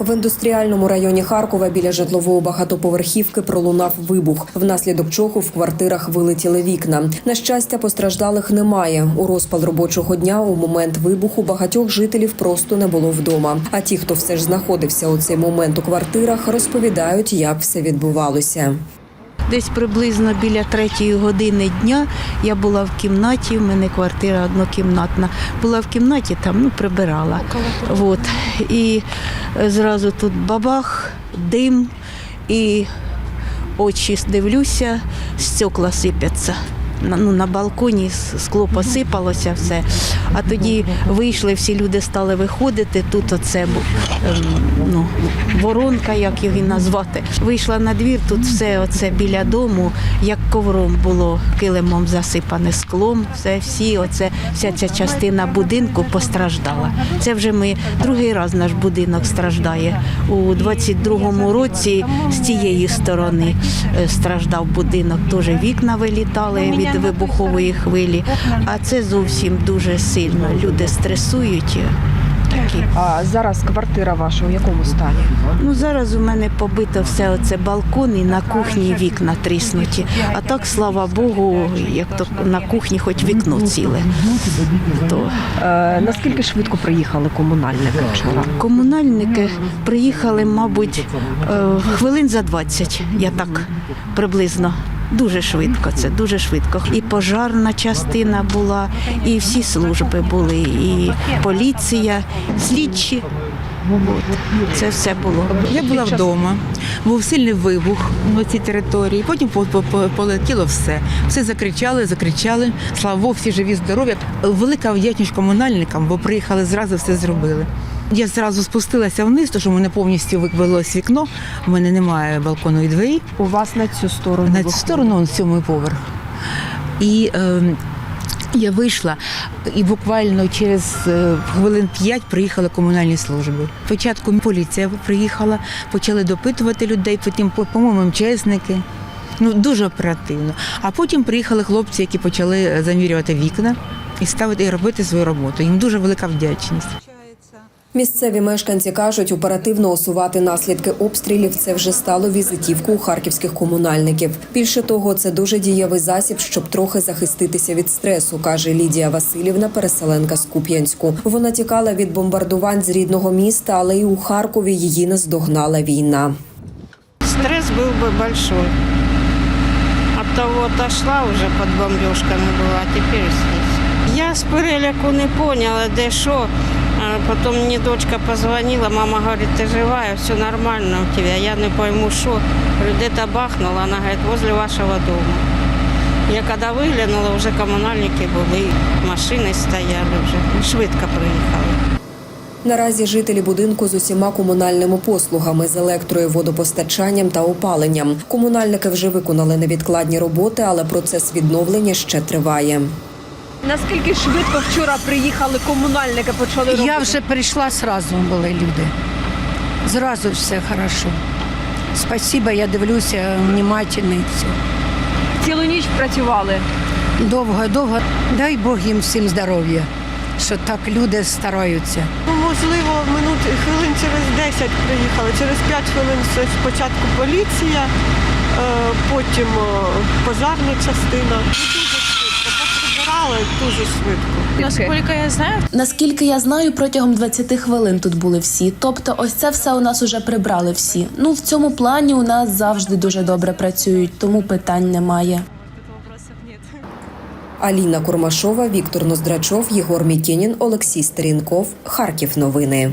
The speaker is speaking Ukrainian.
В індустріальному районі Харкова біля житлової багатоповерхівки пролунав вибух, внаслідок чого в квартирах вилетіли вікна. На щастя, постраждалих немає. У розпал робочого дня у момент вибуху багатьох жителів просто не було вдома. А ті, хто все ж знаходився у цей момент у квартирах, розповідають, як все відбувалося. Десь приблизно біля третьої години дня я була в кімнаті, в мене квартира однокімнатна. Була в кімнаті, там ну, прибирала. От. І е, зразу тут бабах, дим, і очі дивлюся, стекла сипляться. На, ну, на балконі скло посипалося все. А тоді вийшли, всі люди стали виходити. Тут оце ем, ну, воронка, як її назвати. Вийшла на двір, тут все оце біля дому, як ковром було килимом засипане склом. Все, всі, оце, вся ця частина будинку постраждала. Це вже ми другий раз наш будинок страждає. У 22-му році з цієї сторони е, страждав будинок. Теж вікна вилітали від вибухової хвилі. А це зовсім дуже сильно. Люди стресують. Такі. А зараз квартира ваша у якому стані? Ну зараз у мене побито все оце балкон і на кухні вікна тріснуті. А так, слава Богу, як то на кухні хоч вікно ціле. То Е, наскільки швидко приїхали комунальники вчора? комунальники приїхали, мабуть, е, хвилин за 20, я так приблизно. Дуже швидко це, дуже швидко. І пожарна частина була, і всі служби були, і поліція, слідчі. От. Це все було. Я була вдома, був сильний вибух на цій території. Потім по- по- по- полетіло все. Все закричали, закричали. Слава Богу, всі живі, здорові. Велика вдячність комунальникам, бо приїхали зразу, все зробили. Я зразу спустилася вниз, тому що мене повністю виквелось вікно. У мене немає балконової двері. У вас на цю сторону На цю сторону он сьомий поверх. І е, я вийшла, і буквально через е, хвилин п'ять приїхали комунальні служби. Спочатку поліція приїхала, почали допитувати людей, потім, по- по-моєму, МЧСники. Ну, дуже оперативно. А потім приїхали хлопці, які почали замірювати вікна і ставити і робити свою роботу. Їм дуже велика вдячність. Місцеві мешканці кажуть, оперативно усувати наслідки обстрілів це вже стало візитівкою харківських комунальників. Більше того, це дуже дієвий засіб, щоб трохи захиститися від стресу, каже Лідія Васильівна, переселенка з Куп'янську. Вона тікала від бомбардувань з рідного міста, але й у Харкові її наздогнала війна. Стресс был бы большой. От того отошла уже под бомбежками была, а теперь здесь. Я с переляку не поняла, де що. Потом мне дочка позвонила, мама говорит, ты живая, все нормально у тебя. Я не пойму, что. Говорю, где-то бахнула, она говорит, возле вашего дома. Я когда выглянула, уже коммунальники були, машини стояли вже. Швидко приїхали. Наразі жителі будинку з усіма комунальними послугами з електрою, водопостачанням та опаленням. Комунальники вже виконали невідкладні роботи, але процес відновлення ще триває. Наскільки швидко вчора приїхали комунальники, почали робити? Я вже прийшла, сразу були люди. Зразу все хорошо. Спасибо, я дивлюся внимательно цілу ніч працювали. Довго, довго. Дай Бог їм всім здоров'я, що так люди стараються. Ну, можливо, минут хвилин через 10 приїхали. Через 5 хвилин спочатку поліція, е, потім е, пожарна частина. Ну, Дуже швидко. Наскільки я знаю, Наскільки я знаю, протягом 20 хвилин тут були всі. Тобто, ось це все у нас уже прибрали всі. Ну в цьому плані у нас завжди дуже добре працюють, тому питань немає. Аліна Курмашова, Віктор Ноздрачов, Єгор Мітєнін, Олексій Стерінков. Харків. Новини.